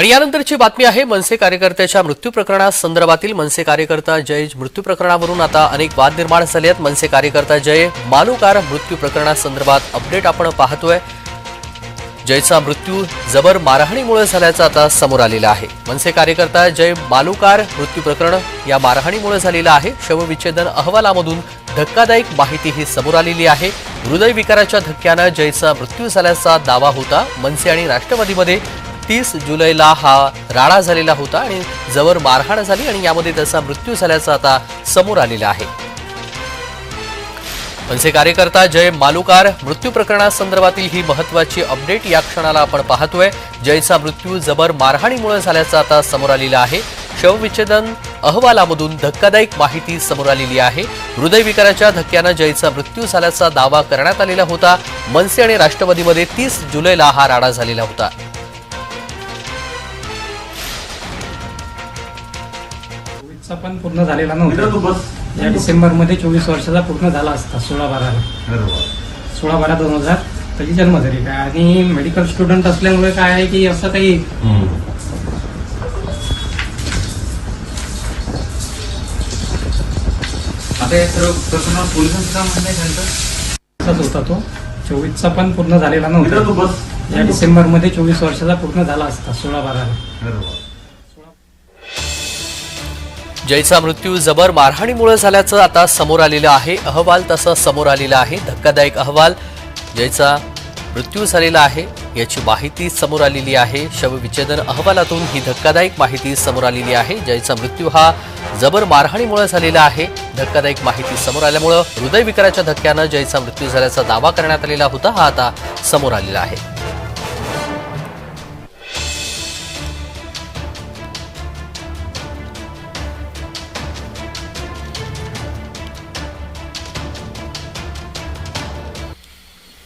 आणि यानंतरची बातमी आहे मनसे कार्यकर्त्याच्या मृत्यू प्रकरणासंदर्भातील मनसे कार्यकर्ता जय मृत्यू प्रकरणावरून आता अनेक वाद निर्माण झाले आहेत. मनसे कार्यकर्ता जय मालुकार मृत्यू प्रकरणासंदर्भात अपडेट आपण पाहतोय. जयचा मृत्यू जबर मारहाणीमुळे झाल्याचं आता समोर आलेलं आहे. मनसे कार्यकर्ता जय मालुकार मृत्यू प्रकरण या मारहाणीमुळे झालेलं आहे. शवविच्छेदन अहवालामधून धक्कादायक माहिती ही समोर आलेली आहे. हृदयविकाराच्या धक्क्यानं जयचा मृत्यू झाल्याचा दावा होता. मनसे आणि राष्ट्रवादीमध्ये तीस जुलैला हा राडा झालेला होता आणि जबर मारहाण झाली आणि यामध्ये त्याचा मृत्यू झाल्याचं आता समोर आलेलं आहे. मनसे कार्यकर्ता जय मालुकार मृत्यू प्रकरणासंदर्भातील ही महत्वाची अपडेट या क्षणाला आपण पाहतोय. जयचा मृत्यू जबर मारहाणीमुळे झाल्याचं आता समोर आलेलं आहे. शवविच्छेदन अहवालामधून धक्कादायक माहिती समोर आलेली आहे. हृदयविकाराच्या धक्क्यानं जयचा मृत्यू झाल्याचा दावा करण्यात आलेला होता. मनसे आणि राष्ट्रवादीमध्ये तीस जुलैला हा राडा झालेला होता. चोवीसचा पण पूर्ण झालेला नव्हता. या डिसेंबरमध्ये चोवीस वर्षाचा पूर्ण झाला असता सोळा बाराला. सोळा बारा दोन हजार त्याची जन्मतारीख आहे आणि मेडिकल स्टुडंट असल्यामुळे काय आहे की असं काही आता हे सर्व प्रकरणावर पोलिसांचं काम म्हणणं आहे त्यांचं असाच होता तो. चोवीसचा पण पूर्ण झालेला नव्हता. या डिसेंबरमध्ये चोवीस वर्षाचा पूर्ण झाला असता सोळा बाराला. जयचा मृत्यू जबर मारहाणीमुळे झाल्याचं आता समोर आलेलं आहे. अहवाल तसं समोर आलेला आहे. धक्कादायक अहवाल. जयचा मृत्यू झालेला आहे. याची माहिती समोर आलेली आहे. शवविच्छेदन अहवालातून ही धक्कादायक माहिती समोर आलेली आहे. जयचा मृत्यू हा जबर मारहाणीमुळे झालेला आहे. धक्कादायक माहिती समोर आल्यामुळं हृदयविकाराच्या धक्क्यानं जयचा मृत्यू झाल्याचा दावा करण्यात आलेला होता. हा आता समोर आलेला आहे.